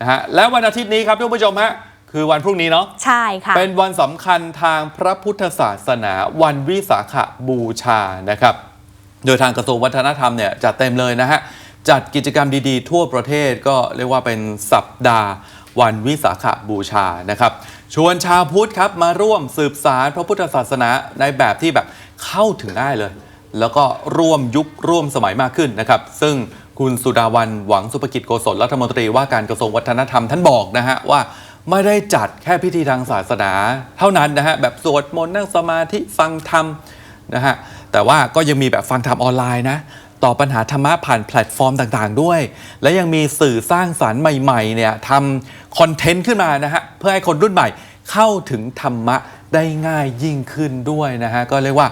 นะฮะและวันอาทิตย์นี้ครับท่านผู้ชมฮะคือวันพรุ่งนี้เนาะใช่ค่ะ เป็นวันสำคัญทางพระพุทธศาสนาวันวิสาขบูชานะครับ โดยทางกระทรวงวัฒนธรรมเนี่ยจัดเต็มเลยนะฮะจัดกิจกรรมดีๆ ทั่วประเทศก็เรียกว่าเป็นสัปดาห์วันวิสาขบูชานะครับ ชวนชาวพุทธครับมาร่วมสืบสารพระพุทธศาสนาในแบบที่แบบเข้าถึงได้เลย แล้วก็ร่วมยุคร่วมสมัยมากขึ้นนะครับ ซึ่ง คุณสุดาวันหวังสุภกิจโกศลรัฐมนตรีว่าการกระทรวงวัฒนธรรมท่านบอกนะฮะว่าไม่ได้จัดแค่พิธีทางศาสนา เท่านั้นนะฮะแบบสวดมนต์นั่งสมาธิฟังธรรมนะฮะแต่ว่าก็ยังมีแบบฟังธรรมออนไลน์นะตอบปัญหาธรรมะผ่านแพลตฟอร์มต่างๆ ด้วย และยังมีสื่อสร้างสารรค์ใหม่ๆเนี่ยทำคอนเทนต์ขึ้นมานะฮะเพื่อให้คนรุ่นใหม่เข้าถึงธรรมะได้ง่ายยิ่งขึ้นด้วยนะฮะก็เรียกว่า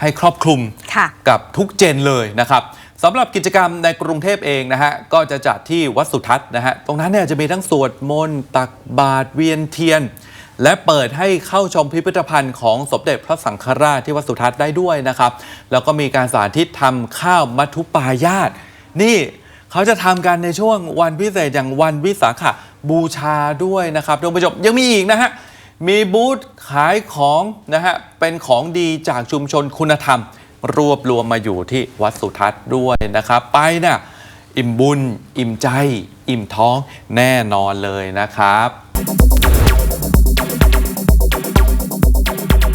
ให้ครอบคลุมค่ะกับทุกเจนเลยนะครับ สำหรับกิจกรรมในกรุงเทพเองนะฮะก็จะจัดที่วัดสุทัศน์นะฮะตรงนั้นเนี่ยจะมีทั้งสวดมนต์ตักบาตรเวียนเทียน และเปิดให้เข้าชมพิพิธภัณฑ์ของสมเด็จพระสังฆราชที่วัดสุทัศน์ได้ด้วยนะครับ แล้วก็มีการสาธิตทำข้าวมัทุปายาตนี่เขาจะทำกันในช่วงวันพิเศษอย่างวันวิสาขบูชาด้วยนะครับท่านผู้ชมยังมีอีกนะฮะมีบูธขายของนะฮะเป็นของดีจากชุมชนคุณธรรม รวบรวมมาอยู่ที่วัดสุทัศน์ด้วยนะครับ ไปนะ่ะอิ่มบุญ อิ่มใจ อิ่มท้องแน่นอนเลยนะครับ